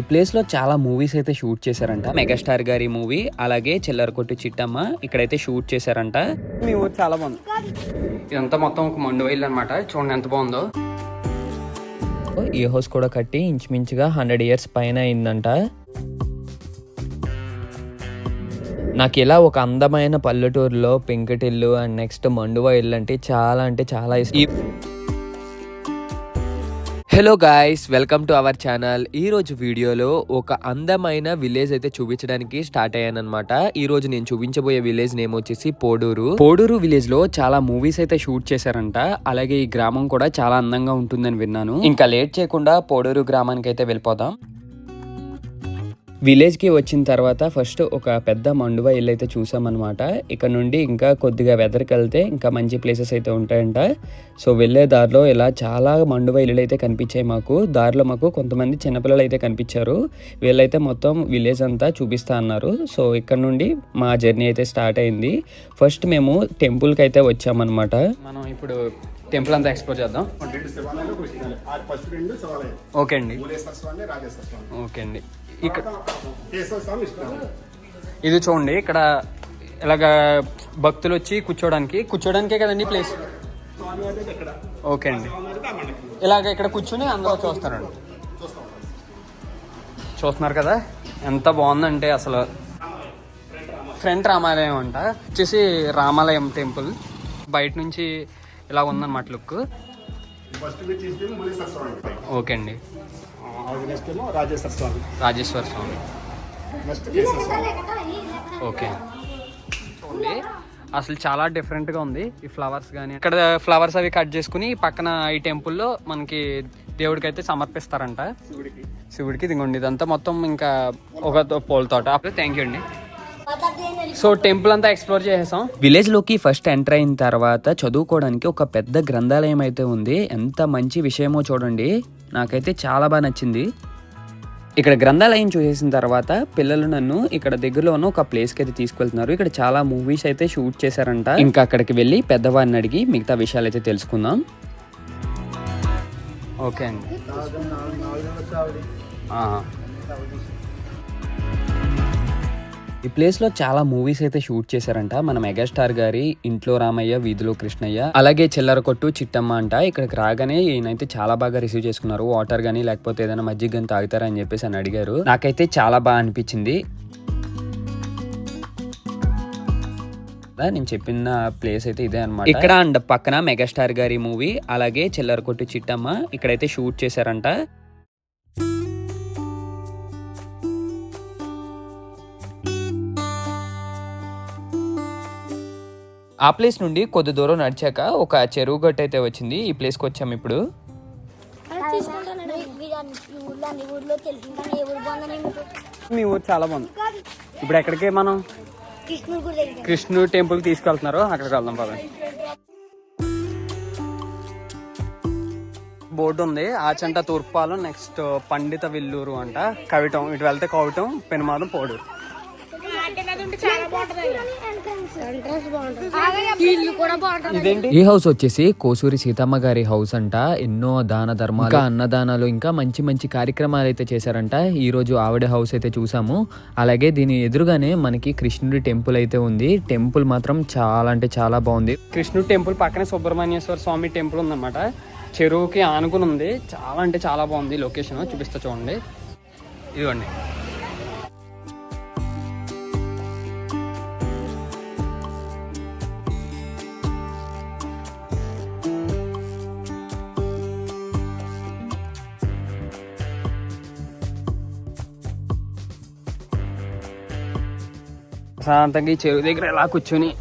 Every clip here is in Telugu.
ఈ ప్లేస్లో చాలా మూవీస్ అయితే షూట్ చేశారంట. మెగాస్టార్ గారి మూవీ అలాగే చిల్లర కొట్టు చిట్టమ్మ ఇక్కడైతే షూట్ చేశారంట. మీ ఊరు చాలా బాగుంది. ఇదంతా మొత్తం ఒక మండు వైల్ అనమాట చూడండి ఎంత బాగుందో. ఈ హౌస్ కూడా కట్టి ఇంచుమించుగా హండ్రెడ్ ఇయర్స్ పైన అయిందంట. నాకు ఇలా ఒక అందమైన పల్లెటూరులో పెంకటిల్లు అండ్ నెక్స్ట్ మండువా ఇల్లు అంటే చాలా అంటే చాలా ఇష్టం. Hello guys welcome to our channel ఈ రోజు వీడియోలో ఒక అందమైన విలేజ్ అయితే చూపించడానికి స్టార్ట్ అయ్యానమాట ఈరోజు నేను చూపించబోయే విలేజ్ నేమ్ వచ్చేసి పోడూరు. పోడూరు విలేజ్లో చాలా మూవీస్ అయితే షూట్ చేశారంట. అలాగే ఈ గ్రామం కూడా చాలా అందంగా ఉంటుందని విన్నాను. ఇంకా లేట్ చేయకుండా పోడూరు గ్రామానికి అయితే వెళ్ళిపోదాం. విలేజ్కి వచ్చిన తర్వాత ఫస్ట్ ఒక పెద్ద మండువా ఇల్లు అయితే చూసామన్నమాట. ఇక్కడ నుండి ఇంకా కొద్దిగా వెదర్కి వెళ్తే ఇంకా మంచి ప్లేసెస్ అయితే ఉంటాయంట. సో వెళ్ళే దారిలో ఇలా చాలా మండువా ఇల్లులు అయితే కనిపించాయి మాకు. దారిలో మాకు కొంతమంది చిన్నపిల్లలు అయితే కనిపించారు. వీళ్ళైతే మొత్తం విలేజ్ అంతా చూపిస్తా అన్నారు. సో ఇక్కడ నుండి మా జర్నీ అయితే స్టార్ట్ అయింది. ఫస్ట్ మేము టెంపుల్కి అయితే వచ్చామన్నమాట. మనం ఇప్పుడు టెంపుల్ అంతా ఎక్స్ప్లోర్ చేద్దాం. ఓకే అండి. ఓకే అండి. ఇక్కడ ఇది చూడండి ఇక్కడ ఇలాగ భక్తులు వచ్చి కూర్చోడానికి కూర్చోడానికే కదండి ప్లేస్ ఓకే అండి. ఇలాగ ఇక్కడ కూర్చుని అందరూ చూస్తారండి. చూస్తున్నారు కదా ఎంత బాగుందంటే అసలు. ఫ్రంట్ రామాలయం అంట. వచ్చేసి రామాలయం టెంపుల్ బయట నుంచి ఇలా ఉందన్నమాట లుక్ ఓకే అండి. నెక్స్ట్ ఏమో రాజేశ్వర స్వామి. రాజేశ్వర స్వామి. Next Keshava Swamy okay. చూడండి అసలు చాలా డిఫరెంట్గా ఉంది. ఈ ఫ్లవర్స్ కానీ ఇక్కడ ఫ్లవర్స్ అవి కట్ చేసుకుని పక్కన ఈ టెంపుల్లో మనకి దేవుడికి అయితే సమర్పిస్తారంట. శివుడికి. శివుడికి ఇదిగోండి ఇదంతా మొత్తం ఇంకా ఒక పూల తోట. థ్యాంక్ యూ అండి. సో టెంపుల్ అంతా ఎక్స్ప్లోర్ చేసేసాం. విలేజ్లోకి ఫస్ట్ ఎంటర్ అయిన తర్వాత చదువుకోవడానికి ఒక పెద్ద గ్రంథాలయం అయితే ఉంది. ఎంత మంచి విషయమో చూడండి. నాకైతే చాలా బాగా నచ్చింది. ఇక్కడ గ్రంథాలయం చూసేసిన తర్వాత పిల్లలు నన్ను ఇక్కడ దగ్గరలో ఉన్న ఒక ప్లేస్కి అయితే తీసుకెళ్తున్నారు. ఇక్కడ చాలా మూవీస్ అయితే షూట్ చేశారంట. ఇంకా అక్కడికి వెళ్ళి పెద్దవారిని అడిగి మిగతా విషయాలు అయితే తెలుసుకుందాం. ఓకే అండి. ఈ ప్లేస్లో చాలా మూవీస్ అయితే షూట్ చేశారంట. మన మెగాస్టార్ గారి ఇంట్లో రామయ్య వీధిలో కృష్ణయ్య అలాగే చిల్లర కొట్టు చిట్టమ్మ అంట. ఇక్కడికి రాగానే ఈయనైతే చాలా బాగా రిసీవ్ చేసుకున్నారు. వాటర్ కానీ లేకపోతే ఏదైనా మజ్జిగ కానీ తాగుతారా అని చెప్పేసి అని అడిగారు. నాకైతే చాలా బాగా అనిపించింది. నేను చెప్పిన ప్లేస్ అయితే ఇదే అన్నమాట. ఇక్కడ అండ్ పక్కన మెగాస్టార్ గారి మూవీ అలాగే చిల్లర కొట్టు చిట్టమ్మ ఇక్కడైతే షూట్ చేశారంట. ఆ ప్లేస్ నుండి కొద్ది దూరం నడిచాక ఒక చెరువు గట్టు అయితే వచ్చింది. ఈ ప్లేస్కి వచ్చాము ఇప్పుడు. మీ ఊరు చాలా బాగుంది. ఇప్పుడు ఎక్కడికి మనం? కృష్ణు టెంపుల్ తీసుకెళ్తున్నారు. అక్కడికి వెళ్దాం పదండి బోర్డు ఉంది. ఆచంట తూర్పాలం నెక్స్ట్ పండిత విల్లూరు అంట. కవిటం. ఇటు వెళ్తే కవిటం పెనుమాదం పోడూరు ఇల్లు కూడా బాగుంటుంది ఇదేంటి ఈ హౌస్ వచ్చేసి కోసూరి సీతమ్మ గారి హౌస్ అంట. ఎన్నో దాన ధర్మాలు ఇంకా అన్నదానాలు ఇంకా మంచి మంచి కార్యక్రమాలు అయితే చేశారంట. ఈ రోజు ఆవిడ హౌస్ అయితే చూసాము. అలాగే దీని ఎదురుగానే మనకి కృష్ణుడి టెంపుల్ అయితే ఉంది. టెంపుల్ మాత్రం చాలా అంటే చాలా బాగుంది. కృష్ణుడి టెంపుల్ పక్కనే సుబ్రహ్మణ్యేశ్వర స్వామి టెంపుల్ ఉందన్నమాట. చెరువుకి ఆనుకుని ఉంది. చాలా అంటే చాలా బాగుంది. లొకేషన్ చూపిస్తా చూడండి. ఇదిగోండి. ప్రశాంతంగా ఈ చెరువు దగ్గర ఇలా కూర్చొని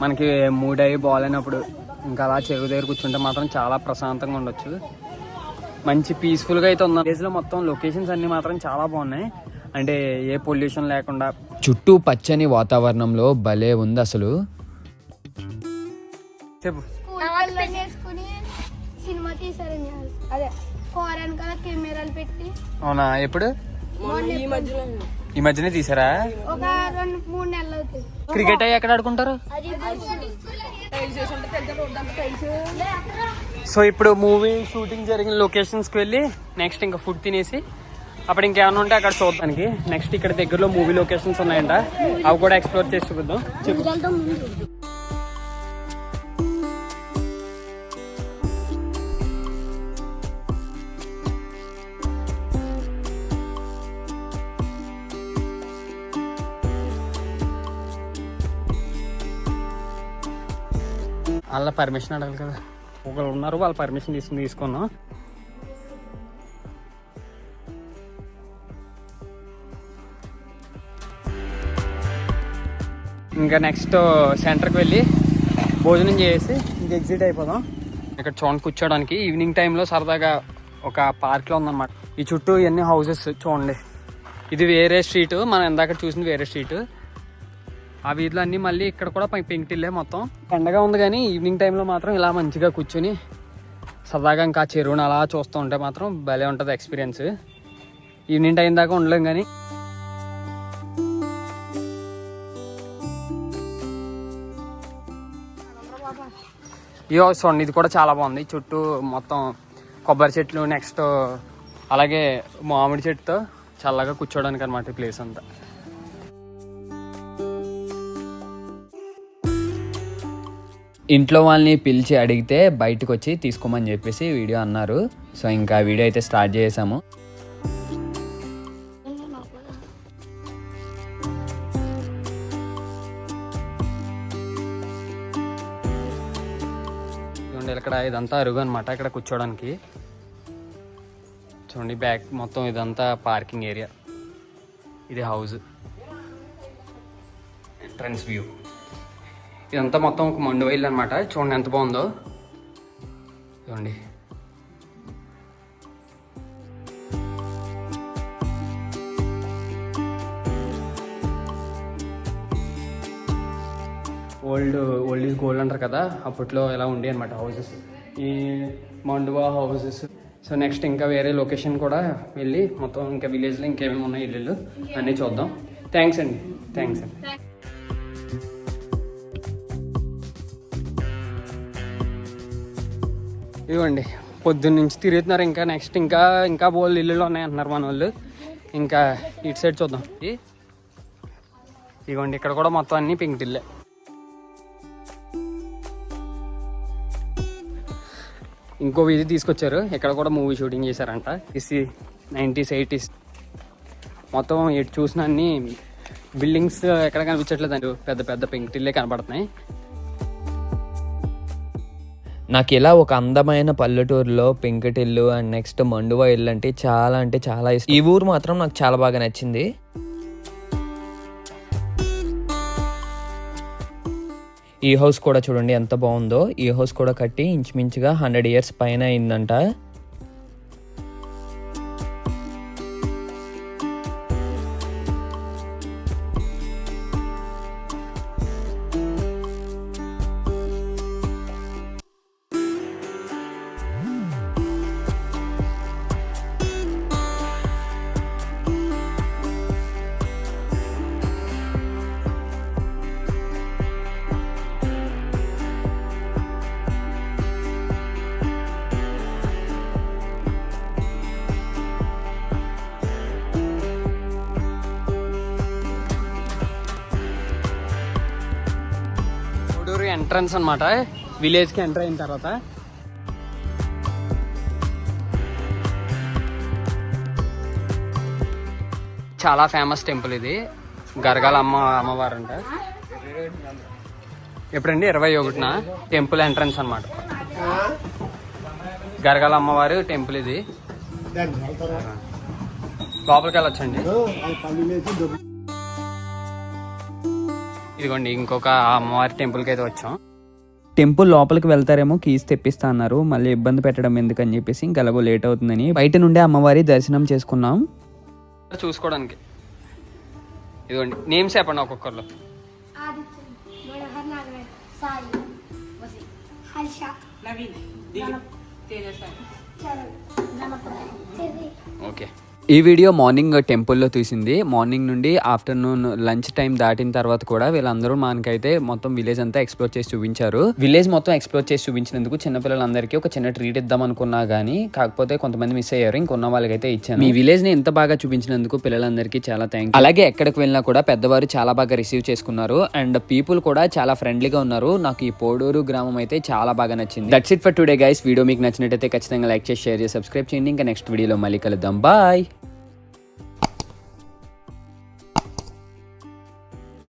మనకి మూడ్ అయ్యి బాగాలేనప్పుడు ఇంకా అలా చెరువు దగ్గర కూర్చుంటే మాత్రం చాలా ప్రశాంతంగా ఉండొచ్చు. మంచి పీస్ఫుల్గా అయితే ఉంది. ప్లేస్లో మొత్తం లొకేషన్స్ అన్ని మాత్రం చాలా బాగున్నాయి. అంటే ఏ పొల్యూషన్ లేకుండా. చుట్టూ పచ్చని వాతావరణంలో భలే ఉంది అసలు. చెప్పు. సినిమా తీసారండి అదే కెమెరాలు పెట్టి. అవునా? ఎప్పుడు? ఈ మధ్యనే తీసారా? ఒక రెండు మూడు నెలలు అవుతుంది. క్రికెట్ అయ్యి ఎక్కడ ఆడుకుంటారు? అది సో ఇప్పుడు మూవీ షూటింగ్ జరిగిన లొకేషన్స్కి వెళ్ళి నెక్స్ట్ ఇంకా ఫుడ్ తినేసి అప్పుడు ఇంకేమైనా ఉంటే అక్కడ చూడడానికి. నెక్స్ట్ ఇక్కడ దగ్గరలో మూవీ లొకేషన్స్ ఉన్నాయంట. అవి కూడా ఎక్స్ప్లోర్ చేసి చూపిద్దాం. వాళ్ళ పర్మిషన్ అడగాలి కదా. ఒకరు ఉన్నారు వాళ్ళ పర్మిషన్ తీసుకుని తీసుకున్నాం. ఇంకా నెక్స్ట్ సెంటర్కి వెళ్ళి భోజనం చేసి ఇంకా ఎగ్జిట్ అయిపోదాం. ఇక్కడ చూడండి కూర్చోడానికి ఈవినింగ్ టైంలో సరదాగా ఒక పార్క్లో ఉందన్నమాట. ఈ చుట్టూ ఇవన్నీ హౌసెస్ చూడండి. ఇది వేరే స్ట్రీట్ మనం ఇందాక చూసింది వేరే స్ట్రీట్ ఆ వీధిలో అన్నీ మళ్ళీ ఇక్కడ కూడా పెంకిటిల్లే పెంకుటిల్లే మొత్తం. ఎండగా ఉంది కానీ ఈవినింగ్ టైంలో మాత్రం ఇలా మంచిగా కూర్చొని సరదాగా ఇంకా చెరువుని అలా చూస్తూ ఉంటే మాత్రం భలే ఉంటుంది ఎక్స్పీరియన్స్ ఈవినింగ్ టైం దాకా ఉండలేం కానీ. ఇయో చూడండి ఇది కూడా చాలా బాగుంది. చుట్టూ మొత్తం కొబ్బరి చెట్లు నెక్స్ట్ అలాగే మామిడి చెట్టుతో చల్లగా కూర్చోడానికి అనమాట ప్లేస్ అంతా. ఇంట్లో వాళ్ళని పిలిచి అడిగితే బయటకు వచ్చి తీసుకోమని చెప్పేసి వీడియో అన్నారు. సో ఇంకా వీడియో అయితే స్టార్ట్ చేసాము చూడండి ఇక్కడ ఇదంతా అరుగు అనమాట ఇక్కడ కూర్చోడానికి చూడండి బ్యాక్ మొత్తం ఇదంతా పార్కింగ్ ఏరియా. ఇది హౌస్. ఎంట్రన్స్ వ్యూ ఇదంతా మొత్తం ఒక మండు వైల్ అనమాట చూడండి ఎంత బాగుందో. చూడండి ఓల్డ్ ఓల్డ్ ఈజ్ గోల్డ్ అంటారు కదా అప్పట్లో ఎలా ఉండే అనమాట హౌసెస్ ఈ మండువా హౌసెస్ సో నెక్స్ట్ ఇంకా వేరే లొకేషన్ కూడా వెళ్ళి మొత్తం ఇంకా విలేజ్లో ఇంకేమేమి ఉన్నాయి ఇల్లు అన్నీ చూద్దాం. థ్యాంక్స్ అండి. థ్యాంక్స్ అండి. ఇవ్వండి. పొద్దున్న నుంచి తిరుగుతున్నారు. ఇంకా నెక్స్ట్ ఇంకా ఇంకా బోల్ ఇల్లులు ఉన్నాయి అంటున్నారు మన వాళ్ళు. ఇంకా ఇటు సైడ్ చూద్దాం. ఇవ్వండి ఇక్కడ కూడా మొత్తం అన్ని పెంకుటిల్లే ఇంకో వీధి తీసుకొచ్చారు. ఇక్కడ కూడా మూవీ షూటింగ్ చేశారంట. ఇసి నైంటీస్ ఎయిటీస్ మొత్తం ఇటు చూసిన అన్ని బిల్డింగ్స్ ఎక్కడ కనిపించట్లేదు పెద్ద పెద్ద పెంకుటిల్లే కనబడుతున్నాయి నాకు ఇలా ఒక అందమైన పల్లెటూరులో పెంకటిల్లు అండ్ నెక్స్ట్ మండువా ఇల్లు అంటే చాలా అంటే చాలా ఇష్టం. ఈ ఊరు మాత్రం నాకు చాలా బాగా నచ్చింది. ఈ హౌస్ కూడా చూడండి ఎంత బాగుందో. ఈ హౌస్ కూడా కట్టి ఇంచుమించుగా హండ్రెడ్ ఇయర్స్ పైన అయిందంట. ఎంట్రన్స్ అనమాట విలేజ్కి ఎంటర్ అయిన తర్వాత. చాలా ఫేమస్ టెంపుల్ ఇది. గరగాల అమ్మ అమ్మవారు అంట. ఎప్పుడండి? ఇరవై ఒకటిన? టెంపుల్ ఎంట్రన్స్ అనమాట గరగాల అమ్మవారు టెంపుల్ ఇది. లోపలికి వెళ్ళొచ్చండి. ఇదిగోండి ఇంకొక అమ్మవారి టెంపుల్కి అయితే వచ్చాం. టెంపుల్ లోపలికి వెళ్తారేమో కీస్ తెప్పిస్తా అన్నారు. మళ్ళీ ఇబ్బంది పెట్టడం ఎందుకని చెప్పేసి ఇంకా ఎలాగో లేట్ అవుతుందని. బయట నుండే అమ్మవారి దర్శనం చేసుకున్నాం. చూసుకోవడానికి. ఇదిగోండి నేమ్స్ చెప్పండి ఒక్కొక్కరు ఓకే. ఈ వీడియో మార్నింగ్ టెంపుల్లో తీసింది. మార్నింగ్ నుండి ఆఫ్టర్నూన్ లంచ్ టైం దాటిన తర్వాత కూడా వీళ్ళందరూ మనకైతే మొత్తం విలేజ్ అంతా ఎక్స్ప్లోర్ చేసి చూపించారు. విలేజ్ మొత్తం ఎక్స్ప్లోర్ చేసి చూపించినందుకు చిన్నపిల్లలందరికీ ఒక చిన్న ట్రీట్ ఇద్దాం అనుకున్నా గానీ కాకపోతే కొంతమంది మిస్ అయ్యారు. ఇంకొన్న వాళ్ళకైతే ఇచ్చాను. మీ విలేజ్ని ఇంత బాగా చూపించినందుకు పిల్లలందరికీ చాలా థ్యాంక్ అలాగే ఎక్కడికి వెళ్ళినా కూడా పెద్దవారు చాలా బాగా రిసీవ్ చేసుకున్నారు. అండ్ పీపుల్ కూడా చాలా ఫ్రెండ్లీగా ఉన్నారు. నాకు ఈ పోడూరు గ్రామం అయితే చాలా బాగా నచ్చింది. That's it for today guys video మీకు నచ్చినట్టయితే ఖచ్చితంగా లైక్ చేసి షేర్ చేసి సబ్స్క్రైబ్ చేయండి. ఇంకా నెక్స్ట్ వీడియోలో మళ్ళీ కలుద్దాం. బాయ్